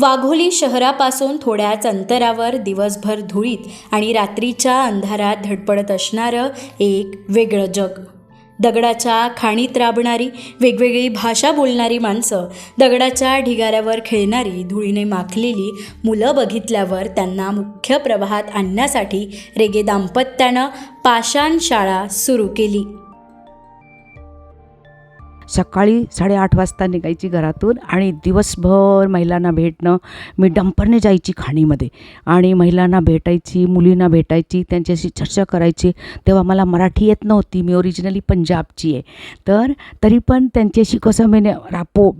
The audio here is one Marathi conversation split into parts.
वाघोली शहरापासून थोड्याच अंतरावर दिवसभर धुळीत आणि रात्रीच्या अंधारात धडपडत असणारं एक वेगळं जग. दगडाच्या खाणीत राबणारी वेगवेगळी भाषा बोलणारी माणसं दगडाच्या ढिगाऱ्यावर खेळणारी धुळीने माखलेली मुलं बघितल्यावर त्यांना मुख्य प्रवाहात आणण्यासाठी रेगे दाम्पत्यानं पाषाण शाळा सुरू केली. सकाळी साडेआठ वाजता निघायची घरातून आणि दिवसभर महिलांना भेटणं मी डंपरने जायची खाणीमध्ये आणि महिलांना भेटायची मुलींना भेटायची त्यांच्याशी चर्चा करायची. तेव्हा मला मराठी येत नव्हती मी ओरिजिनली पंजाबची आहे. तर तरी पण त्यांच्याशी कसं मी रापो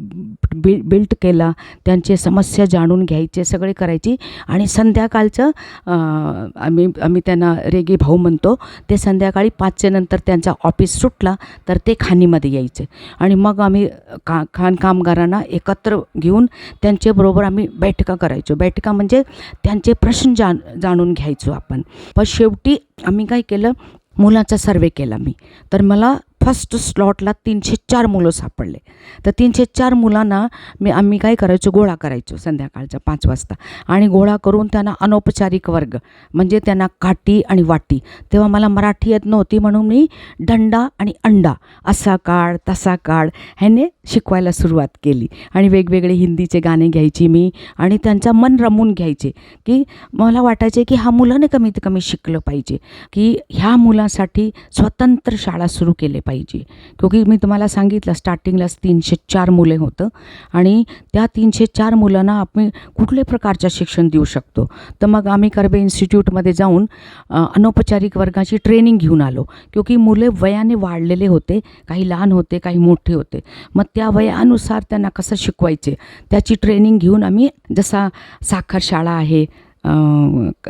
बि बिल्ट केला त्यांचे समस्या जाणून घ्यायचे सगळे करायची. आणि संध्याकाळचं आम्ही आम्ही त्यांना रेगे भाऊ म्हणतो ते संध्याकाळी पाचच्या नंतर त्यांचा ऑफिस सुटला तर ते खाणीमध्ये यायचे. आणि मग आम्ही का खाण कामगारांना एकत्र घेऊन त्यांच्याबरोबर आम्ही बैठका करायचो. बैठका म्हणजे त्यांचे प्रश्न जाण जाणून घ्यायचो आपण. पण शेवटी आम्ही काय केलं मुलाचा सर्वे केला मी. तर मला फर्स्ट स्लॉटला तीनशे चार मुलं सापडले. तर तीनशे चार मुलांना मी आम्ही काय करायचो? गोळा करायचो संध्याकाळच्या पाच वाजता. आणि गोळा करून त्यांना अनौपचारिक वर्ग म्हणजे त्यांना काठी आणि वाटी. तेव्हा मला मराठी येत नव्हती म्हणून मी दंडा आणि अंडा असा काढ तसा काढ ह्याने शिकवायला सुरुवात केली. आणि वेगवेगळे हिंदीचे गाणे घ्यायची मी आणि त्यांचा मन रमून घ्यायचे की मला वाटायचे की हा मुलाने कमीत कमी शिकलं पाहिजे की ह्या मुलासाठी स्वतंत्र शाळा सुरू केले पाहिजे. क्योंकि मी तुम्हाला सांगितलं स्टार्टिंगलाच तीनशे चार मुले होतं आणि त्या तीनशे चार मुलांना आपण कुठल्या प्रकारचं शिक्षण देऊ शकतो? तर मग आम्ही कर्बे इन्स्टिट्यूटमध्ये जाऊन अनौपचारिक वर्गाची ट्रेनिंग घेऊन आलो. क्योंकि मुले वयाने वाढलेले होते काही लहान होते काही मोठे होते. मग त्या वयानुसार त्यांना कसं शिकवायचे? त्याची ट्रेनिंग घेऊन आम्ही जसा साखर शाळा आहे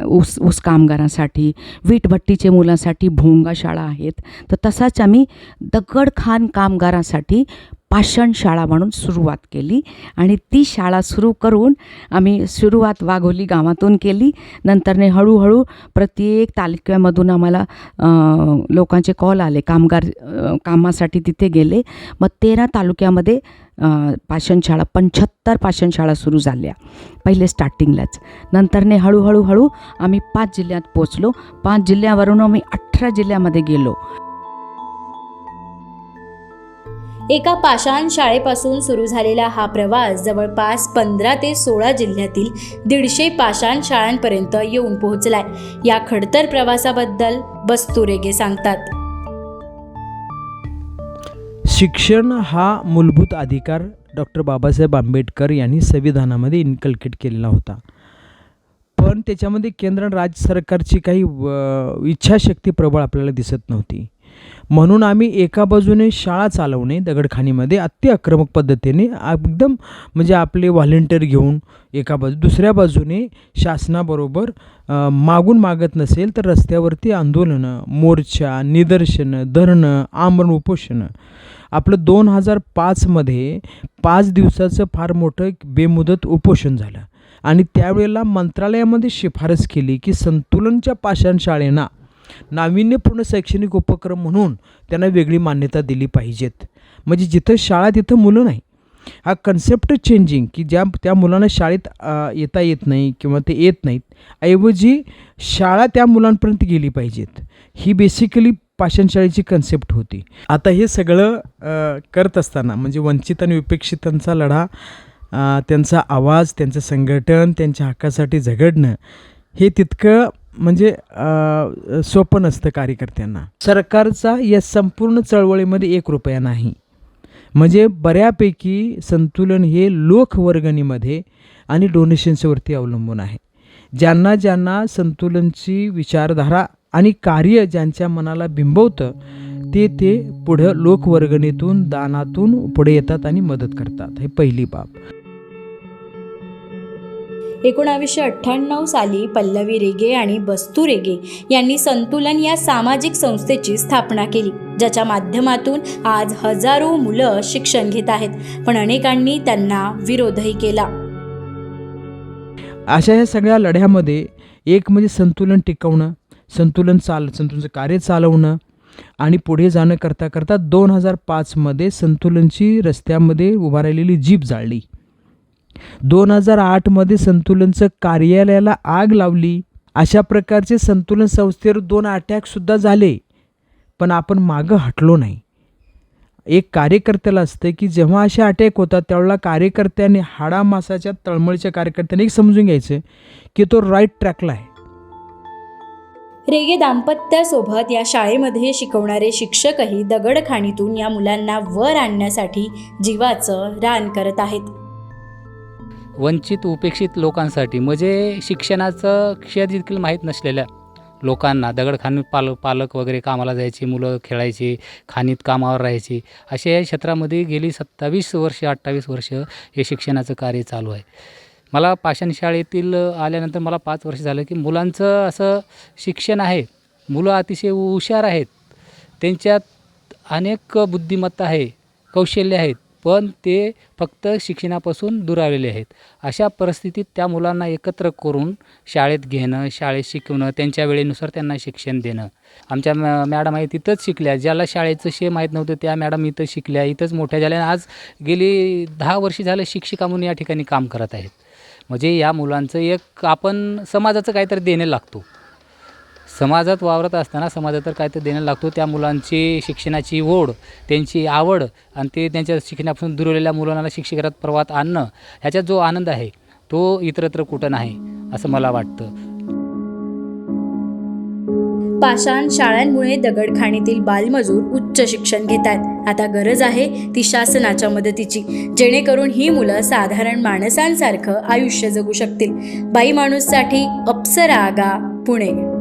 ऊस ऊस कामगारांसाठी वीटभट्टीचे मुलांसाठी भोंगा शाळा आहेत तर तसाच आम्ही दगडखान कामगारांसाठी पाषाण शाळा म्हणून सुरुवात केली आणि ती शाळा सुरू करून आम्ही सुरुवात वाघोली गावातून केली. नंतरने हळूहळू प्रत्येक तालुक्यामधून आम्हाला लोकांचे कॉल आले. कामगार कामासाठी तिथे गेले. मग तेरा तालुक्यामध्ये पाषणशाळा पाषाणशाळा पंच्याहत्तर पाषाणशाळा सुरू झाल्या. पहिले स्टार्टिंगलाच. नंतरने हळूहळू हळू आम्ही पाच जिल्ह्यात पोचलो पाच जिल्ह्यावरून आम्ही अठरा जिल्ह्यामध्ये गेलो. एका पाषाण शाळेपासून सुरू झालेला हा प्रवास जवळपास पंधरा ते सोळा जिल्ह्यातील दीडशे पाषाण शाळांपर्यंत येऊन पोहोचलाय. या खडतर प्रवासाबद्दल बस्तुरेगे सांगतात. शिक्षण हा मूलभूत अधिकार डॉक्टर बाबासाहेब आंबेडकर यांनी संविधानामध्ये इन्कल्केट केलेला होता. पण त्याच्यामध्ये केंद्र राज्य सरकारची काही व- इच्छाशक्ती प्रबळ आपल्याला दिसत नव्हती. म्हणून आम्ही एका बाजूने शाळा चालवणे दगडखानीमध्ये अति आक्रमक पद्धतीने एकदम म्हणजे आपले व्हॉलेंटियर घेऊन एका बाजू दुसऱ्या बाजूने शासनाबरोबर मागून मागत नसेल तर रस्त्यावरती आंदोलनं मोर्चा निदर्शनं धरणं आमरण उपोषणं. आपलं दोन हजार पाचमध्ये पाच दिवसाचं फार मोठं एक बेमुदत उपोषण झालं. आणि त्यावेळेला मंत्रालयामध्ये शिफारस केली की संतुलनच्या पाषाणशाळेना नाविन्यपूर्ण शैक्षणिक उपक्रम म्हणून त्यांना वेगळी मान्यता दिली पाहिजेत. म्हणजे जिथं शाळा तिथं मुलं नाही. हा कन्सेप्ट चेंजिंग की ज्या त्या मुलांना शाळेत येता येत नाही किंवा ते येत नाहीत ऐवजी शाळा त्या मुलांपर्यंत गेली पाहिजेत. ही बेसिकली पाषाणशाळेची कन्सेप्ट होती. आता हे सगळं करत असताना म्हणजे वंचित आणि उपेक्षितांचा लढा त्यांचा आवाज त्यांचं संघटन त्यांच्या हक्कासाठी झगडणं हे तितकं म्हणजे सोपं नसतं कार्यकर्त्यांना. सरकारचा या संपूर्ण चळवळीमध्ये एक रुपया नाही. म्हणजे बऱ्यापैकी संतुलन हे लोकवर्गणीमध्ये आणि डोनेशन्सवरती अवलंबून आहे. ज्यांना ज्यांना संतुलनची विचारधारा आणि कार्य ज्यांच्या मनाला बिंबवतं ते ते पुढं लोकवर्गणीतून दानातून पुढे येतात आणि मदत करतात. हे पहिली बाब. एकोणावीसशे अठ्ठ्याण्णव साली पल्लवी रेगे आणि बस्तू रेगे यांनी संतुलन या सामाजिक संस्थेची स्थापना केली ज्याच्या माध्यमातून आज हजारो मुलं शिक्षण घेत आहेत पण अनेकांनी त्यांना विरोधही केला. अशा ह्या सगळ्या लढ्यामध्ये एक म्हणजे संतुलन टिकवणं संतुलन चाल संतुलनचं कार्य चालवणं आणि पुढे जाणं करता करता दोन हजार पाचमध्ये संतुलनची रस्त्यामध्ये उभा राहिलेली जीप जाळली. दोन हजार आठमध्ये संतुलनचं कार्यालयाला आग लावली. अशा प्रकारचे संतुलन संस्थेवर दोन अटॅकसुद्धा झाले. पण आपण मागं हटलो नाही. एक कार्यकर्त्याला असतं की जेव्हा असे अटॅक होतात त्यावेळेला कार्यकर्त्याने हाडामासाच्या तळमळीच्या कार्यकर्त्याने एक समजून घ्यायचं की तो राईट ट्रॅकला आहे. रेगे दाम्पत्यासोबत या शाळेमध्ये शिकवणारे शिक्षकही दगडखाणीतून या मुलांना वर आणण्यासाठी जीवाचं रान करत आहेत. वंचित उपेक्षित लोकांसाठी म्हणजे शिक्षणाचं क्षेत्र देखील माहीत नसलेल्या लोकांना दगडखानी पाल पालक वगैरे कामाला जायचे मुलं खेळायची खाणीत कामावर राहायची अशा या क्षेत्रामध्ये गेली सत्तावीस वर्ष अठ्ठावीस वर्ष हे शिक्षणाचं कार्य चालू आहे. मला पाषाण शाळेतील आल्यानंतर मला पाच वर्ष झालं की मुलांचं असं शिक्षण आहे. मुलं अतिशय हुशार आहेत. त्यांच्यात अनेक बुद्धिमत्ता आहे कौशल्य आहेत. पण ते फक्त शिक्षणापासून दुरावलेले आहेत. अशा परिस्थितीत त्या मुलांना एकत्र करून शाळेत घेणं शाळेत शिकवणं त्यांच्या वेळेनुसार त्यांना शिक्षण देणं. आमच्या मॅ मॅडम आहे तिथंच शिकल्या. ज्याला शाळेचं शे माहीत नव्हतं त्या मॅडम इथं शिकल्या. इथंच मोठ्या झाल्या आज गेली दहा वर्ष झालं शिक्षिका म्हणून या ठिकाणी काम करत आहेत. म्हणजे या मुलांचं एक आपण समाजाचं काहीतरी देणं लागतो. समाजात वावरत असताना समाजात तर काहीतरी देणं लागतो. त्या मुलांची शिक्षणाची ओढ त्यांची आवड आणि ते त्यांच्या शिक्षणापासून दुरवलेल्या मुलांना शिक्षकात प्रवाहात आणणं ह्याच्यात जो आनंद आहे तो इतरत्र कुठं नाही असं मला वाटतं. पाषाण शाळांमुळे दगडखाणीतील बालमजूर उच्च शिक्षण घेतात. आता गरज आहे ती शासनाच्या मदतीची जेणेकरून ही मुलं साधारण माणसांसारखं आयुष्य जगू शकतील. बाई माणूससाठी अप्सरा आगा पुणे.